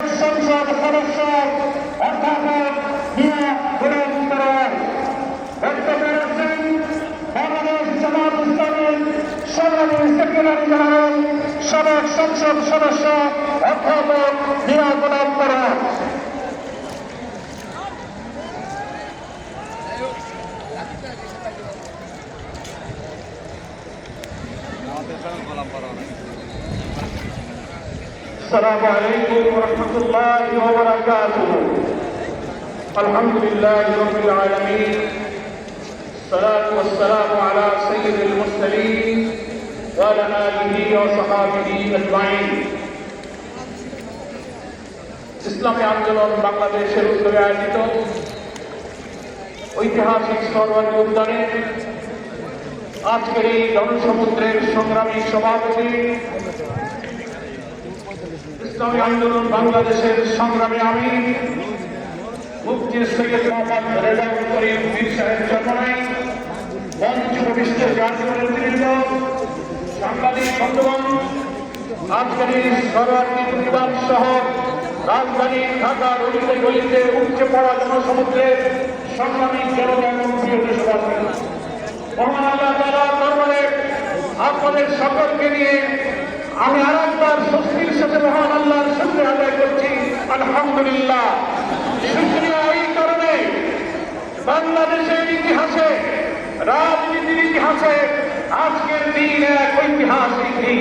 সংসদ সদস্য অধ্যাপক মিয়া গুলাম পরোয়ার বক্তব্য রাখছেন বাংলাদেশ জামাত ইসলামের সংগ্রামী সেক্রেটারি জেনারেল সাবেক সংসদ সদস্য অধ্যাপক গুলাম পরোয়ার السلام عليكم ورحمة الله وبركاته الحمد لله رب العالمين الصلاة والسلام على سيد المرسلين وعلى آله وصحابه أجمعين ইসলামী আন্দোলন বাংলাদেশের উদ্যোগে আয়োজিত ঐতিহাসিক সরওয়ারি উদ্যানে আজকের এই জনসমুদ্রের সংগ্রামী সভাপতি ইসলামী আন্দোলন বাংলাদেশের সংগ্রামে আমি মুফতি সৈয়দ মোহাম্মদ রেজাউল করিম পীর সাহেব মঞ্চ জাতীয় সাংবাদিক এই সরোয়ার্দী পরিবার সহ রাজধানী ঢাকার অলিতে গলিতে উপচে পড়া জনসমুদ্রের সংগ্রামী জনতা এবং প্রিয় দেশবাসী, মহান আল্লাহ তাআলার দরবারে আপনাদের সকলকে নিয়ে আমি আর একবার স্বস্তির সাথে মহান আলহামদুলিল্লাহ। এই কারণে বাংলাদেশের ইতিহাসে রাজনীতির ইতিহাসে আজকের দিন এক ঐতিহাসিক দিন।